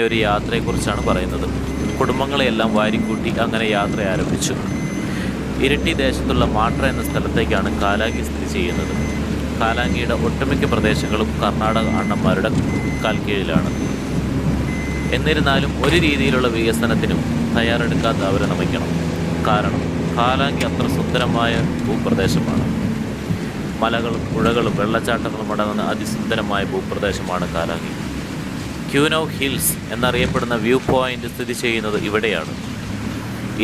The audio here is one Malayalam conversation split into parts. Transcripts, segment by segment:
ഒരു യാത്രയെക്കുറിച്ചാണ് പറയുന്നത്. കുടുംബങ്ങളെയെല്ലാം വാരിക്കൂട്ടി അങ്ങനെ യാത്ര ആരംഭിച്ചു. ഇരട്ടി ദേശത്തുള്ള മാട്ര എന്ന സ്ഥലത്തേക്കാണ് കാലാങ്കി സ്ഥിതി ചെയ്യുന്നത്. കാലാങ്കിയുടെ ഒട്ടുമിക്ക പ്രദേശങ്ങളും കർണാടക അണ്ണന്മാരുടെ കാൽക്കീഴിലാണ്. എന്നിരുന്നാലും ഒരു രീതിയിലുള്ള വികസനത്തിനും തയ്യാറെടുക്കാതെ അവരെ നമിക്കണം കാരണം കാലാങ്കി അത്ര സുന്ദരമായ ഭൂപ്രദേശമാണ്. മലകളും പുഴകളും വെള്ളച്ചാട്ടങ്ങളും അടങ്ങുന്ന അതിസുന്ദരമായ ഭൂപ്രദേശമാണ് കാലാങ്കി. ക്യൂനോ ഹിൽസ് എന്നറിയപ്പെടുന്ന വ്യൂ പോയിന്റ് സ്ഥിതി ചെയ്യുന്നത് ഇവിടെയാണ്.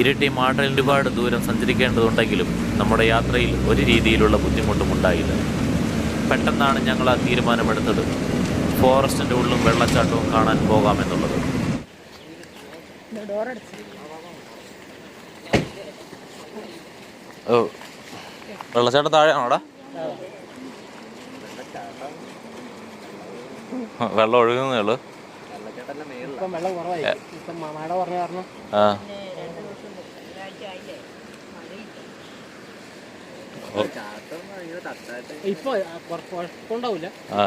ഇരട്ടി മാട്ടലിൽ ഒരുപാട് ദൂരം സഞ്ചരിക്കേണ്ടതുണ്ടെങ്കിലും നമ്മുടെ യാത്രയിൽ ഒരു രീതിയിലുള്ള ബുദ്ധിമുട്ടും ഉണ്ടായില്ല. പെട്ടെന്നാണ് ഞങ്ങൾ ആ തീരുമാനമെടുത്തത്. ഫോറസ്റ്റിന്റെ ഉള്ളും വെള്ളച്ചാട്ടവും കാണാൻ പോകാമെന്നുള്ളത്. ഓ വെള്ളച്ചാട്ടം താഴെയാണോടാ വെള്ളം ഒഴുകുന്നേ ഉള്ളൂ. ആ.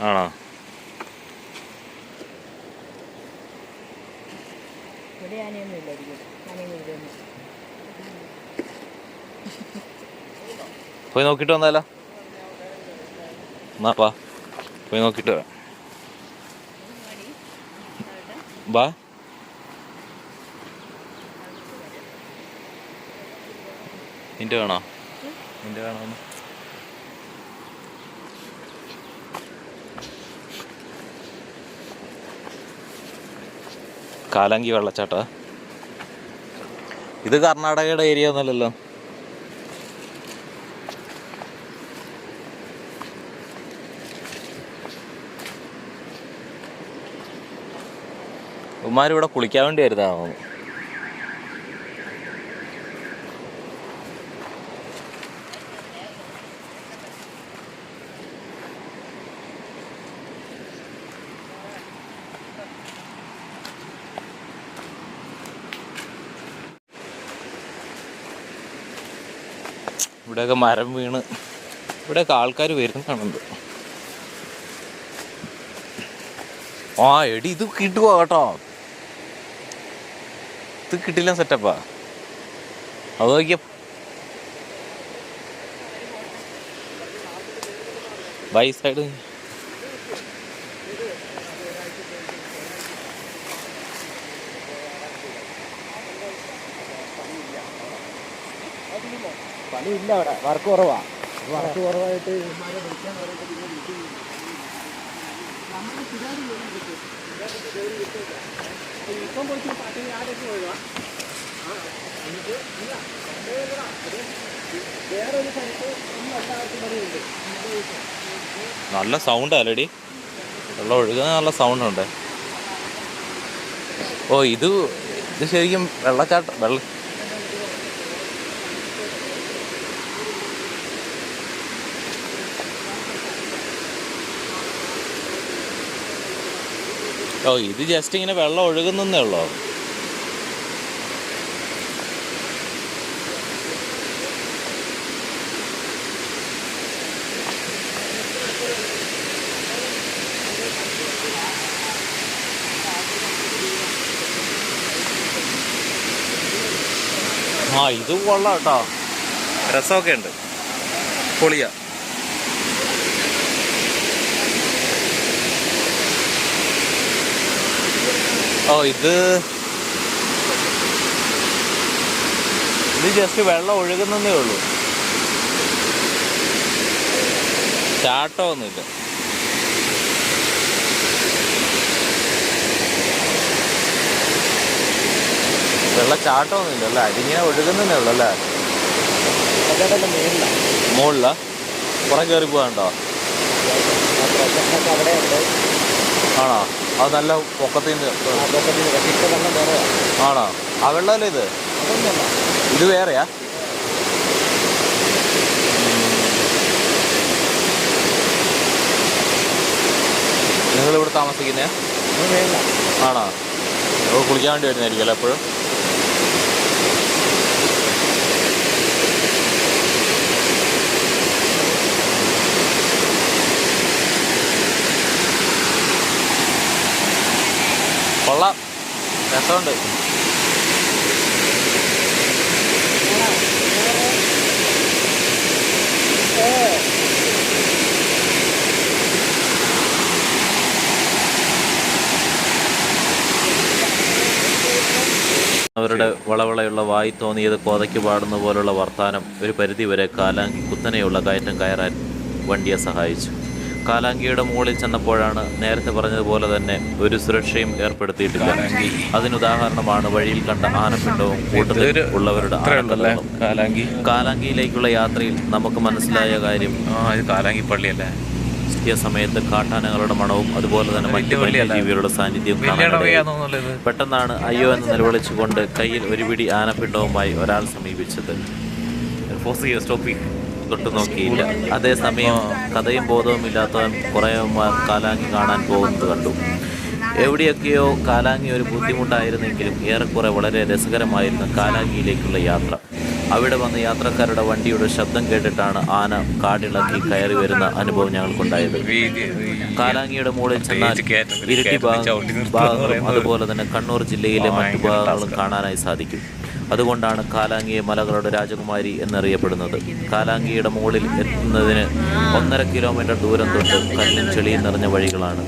ആണോ? ഇവിടെ ആനയൊന്നും ഇല്ലായിരിക്കും ആനയൊന്നും ഇല്ലെന്ന് പോയി നോക്കിട്ട് വന്നാലോ? എന്നാപ്പാ പോയി നോക്കിട്ട് വരാം. ബാ നിന്റെ വേണോ? നിന്റെ വേണോ? കാലാങ്കി വെള്ളച്ചാട്ടാ. ഇത് കർണാടകയുടെ ഏരിയ ഒന്നല്ലല്ലോ ഉമ്മാരിവിടെ കുളിക്കാൻ വേണ്ടി തോന്നുന്നു. ഇവിടെയൊക്കെ മരം വീണ്. ഇവിടെയൊക്കെ ആൾക്കാർ വരുന്നതാണെന്ത് ആ എടി ഇത് കിട്ടുക കേട്ടോ? ഇത് കിട്ടില്ല സെറ്റപ്പാ അത് നോക്കിയ. ബൈ സൈഡ് പണിയില്ല അവിടെ. വർക്ക് കുറവാ. വർക്ക് കുറവായിട്ട് വിളിക്കാൻ. ഇപ്പം പോയിട്ട് പാട്ടി ആരൊക്കെ പോയതാ ഇല്ല ഒരു സ്ഥലത്ത് പണിയുണ്ട് നല്ല സൗണ്ട് അല്ലടി വെള്ളം ഒഴുകുന്ന നല്ല സൗണ്ട് ഉണ്ട് ഓ ഇത് ഇത് ശരിക്കും വെള്ളച്ചാട്ടം വെള്ള ഓ ഇത് ജസ്റ്റ് ഇങ്ങനെ വെള്ളം ഒഴുകുന്നേ ഉള്ളോ. ആ ഇത് കൊള്ളാം കേട്ടോ. രസമൊക്കെ ഉണ്ട്. പൊളിയാ. ഓ ഇത് ഇത് ജസ്റ്റ് വെള്ളം ഒഴുകുന്നതേ ഉള്ളൂ. ചാട്ടമൊന്നുമില്ല വെള്ളച്ചാട്ടമൊന്നുമില്ല അല്ലേ? അതിങ്ങനെ ഒഴുകുന്നതേ ഉള്ളൂ അല്ലേ? മുകളില പുറം കയറി പോകാണ്ടോ ആണോ? അത് നല്ല പൊക്കത്തിൽ നിന്ന് ആണോ? ആ വെള്ളമല്ലേ ഇത്? ഇത് വേറെയാ? നിങ്ങൾ ഇവിടെ താമസിക്കുന്നേ ആണോ? കുളിക്കാൻ വേണ്ടി വരുന്നതായിരിക്കും അല്ലേ എപ്പോഴും? കൊള്ളാം. രസമുണ്ട്. അവരുടെ വളവളയുള്ള വായി തോന്നിയത് കോതയ്ക്ക് പാടുന്ന പോലുള്ള വർത്താനം ഒരു പരിധിവരെ കാലാങ്കി കുത്തനെയുള്ള കയറ്റം കയറാൻ വണ്ടിയെ സഹായിച്ചു. കാലാങ്കിയുടെ മുകളിൽ ചെന്നപ്പോഴാണ് നേരത്തെ പറഞ്ഞതുപോലെ തന്നെ ഒരു സുരക്ഷയും ഏർപ്പെടുത്തിയിട്ടില്ല. അതിനുദാഹരണമാണ് വഴിയിൽ കണ്ട ആനപ്പിണ്ടവും കൂട്ടത്തിൽ ഉള്ളവരുടെ കാലാങ്കി കാലാങ്കിയിലേക്കുള്ള യാത്രയിൽ നമുക്ക് മനസ്സിലായ കാര്യം കാലാങ്കി പള്ളിയല്ലേ? സമയത്ത് കാട്ടാനകളുടെ മണവും അതുപോലെ തന്നെ മറ്റു വന്യജീവികളുടെ സാന്നിധ്യവും വലിയ ജീവികളുടെ സാന്നിധ്യവും പെട്ടെന്നാണ് അയ്യോ എന്ന് നിലവിളിച്ചുകൊണ്ട് കയ്യിൽ ഒരു പിടി ആനപ്പിണ്ടവുമായി ഒരാൾ സമീപിച്ചത്. ഫോസ് സ്റ്റോപ്പ് ചെയ്യ്. തൊട്ടു നോക്കിയില്ല. അതേസമയം കഥയും ബോധവും ഇല്ലാത്തവൻ കുറേമാർ കാലാങ്ങി കാണാൻ പോകുന്നത് കണ്ടു. എവിടെയൊക്കെയോ കാലാങ്ങി ഒരു ബുദ്ധിമുട്ടായിരുന്നെങ്കിലും ഏറെക്കുറെ വളരെ രസകരമായിരുന്നു കാലാങ്ങിയിലേക്കുള്ള യാത്ര. അവിടെ വന്ന യാത്രക്കാരുടെ വണ്ടിയുടെ ശബ്ദം കേട്ടിട്ടാണ് ആന കാടിളക്കി കയറി വരുന്ന അനുഭവം ഞങ്ങൾക്കുണ്ടായത്. കാലാങ്ങിയുടെ മുകളിൽ ചെന്നാൽ ഇരട്ടി ഭാഗങ്ങളും അതുപോലെ തന്നെ കണ്ണൂർ ജില്ലയിലെ മറ്റു ഭാഗങ്ങളും കാണാനായി സാധിക്കും. അതുകൊണ്ടാണ് കാലാങ്കിയെ മലകളുടെ രാജകുമാരി എന്നറിയപ്പെടുന്നത്. കാലാങ്കിയുടെ മുകളിൽ എത്തുന്നതിന് ഒന്നര കിലോമീറ്റർ ദൂരം തൊട്ട് കല്ലും ചെളിയും നിറഞ്ഞ വഴികളാണ്.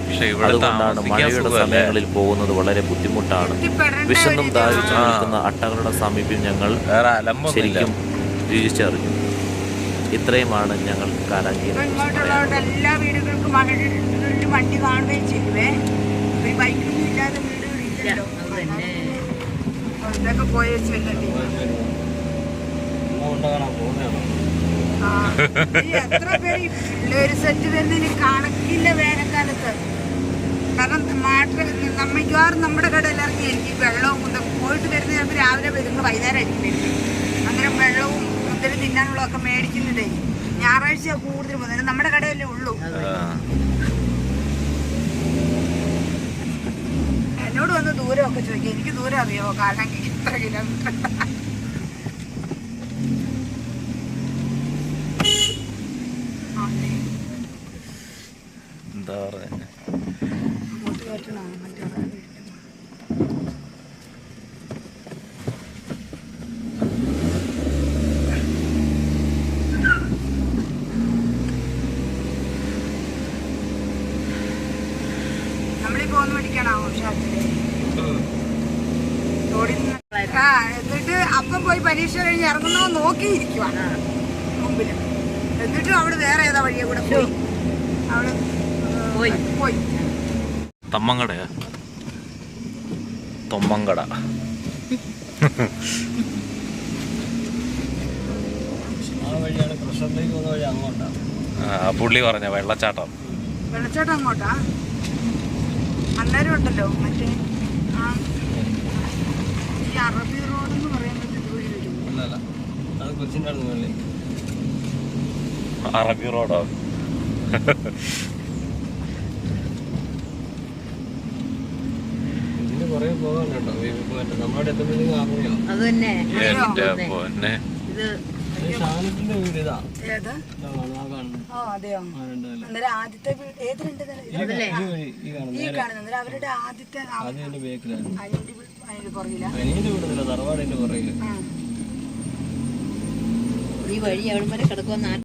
അതുകൊണ്ടാണ് മഴയുടെ സമയങ്ങളിൽ പോകുന്നത് വളരെ ബുദ്ധിമുട്ടാണ്. വിശന്നും ദാഹിച്ചു നിൽക്കുന്ന അട്ടകളുടെ സമീപം ഞങ്ങൾ ശരിക്കും രുചിച്ചറിഞ്ഞു. ഇത്രയുമാണ് ഞങ്ങൾ കാലാങ്കി എല്ലാ വീടുകൾക്കും വണ്ടി കാണുകയും ചെയ്യുവേ. ഒരു ബൈക്കൊന്നും ഇല്ലാതെ വീടുകളില്ലല്ലോ അത് തന്നെ. ഇതൊക്കെ പോയ ആ ഈ എത്ര പേര് പിള്ളേര് സെറ്റ് വരുന്നതിന് കണക്കില്ല വേനൽക്കാലത്ത്. കാരണം മാട്ട് നമ്മയ്ക്കാറും നമ്മുടെ കടയിൽ ഇറങ്ങി എനിക്ക് വെള്ളവും ഇതൊക്കെ പോയിട്ട് വരുന്ന ചിലപ്പോൾ രാവിലെ വരുന്ന വൈകുന്നേരം ആയിരിക്കും വരുന്നത്. അന്നേരം വെള്ളവും എന്തെങ്കിലും തിന്നാനുള്ളതൊക്കെ മേടിക്കുന്നതേ. ഞായറാഴ്ച കൂടുതൽ പോകുന്നത്. നമ്മുടെ കടയല്ലേ ഉള്ളൂ എന്നോട് വന്ന് ദൂരമൊക്കെ ചോദിക്കും. എനിക്ക് ദൂരം അറിയാമോ കാരണം ഇത്ര കിലോമീറ്റർ. ആ എന്നിട്ട് അപ്പം പോയി പരീക്ഷ കഴിഞ്ഞ് ഇറങ്ങുന്ന നോക്കി ഇരിക്കുവാണ് മുമ്പിൽ. എന്നിട്ടും അവിടെ വേറെ ഏതാ വഴിയെ കൂടെ പോയി? അവൾ പോയി. പോയി. തൊമ്മങ്കട ആ പുള്ളി പറഞ്ഞ വെള്ളച്ചാട്ടം. വെള്ളച്ചാട്ടം അങ്ങോട്ടാ? അന്നേരം ഉണ്ടല്ലോ മറ്റേ ആ അറബി റോഡ് എന്ന് പറയുന്നത് അറബി റോഡോ? ആദ്യത്തെ ഏത് രണ്ട് ഈ കാണുന്നത്. അവരുടെ ആദ്യത്തെ ആ- അനിയന്റെ വീട് അതിന്റെ പുറകില. ഈ വഴി അവിടെ വരെ കിടക്കുമെന്ന്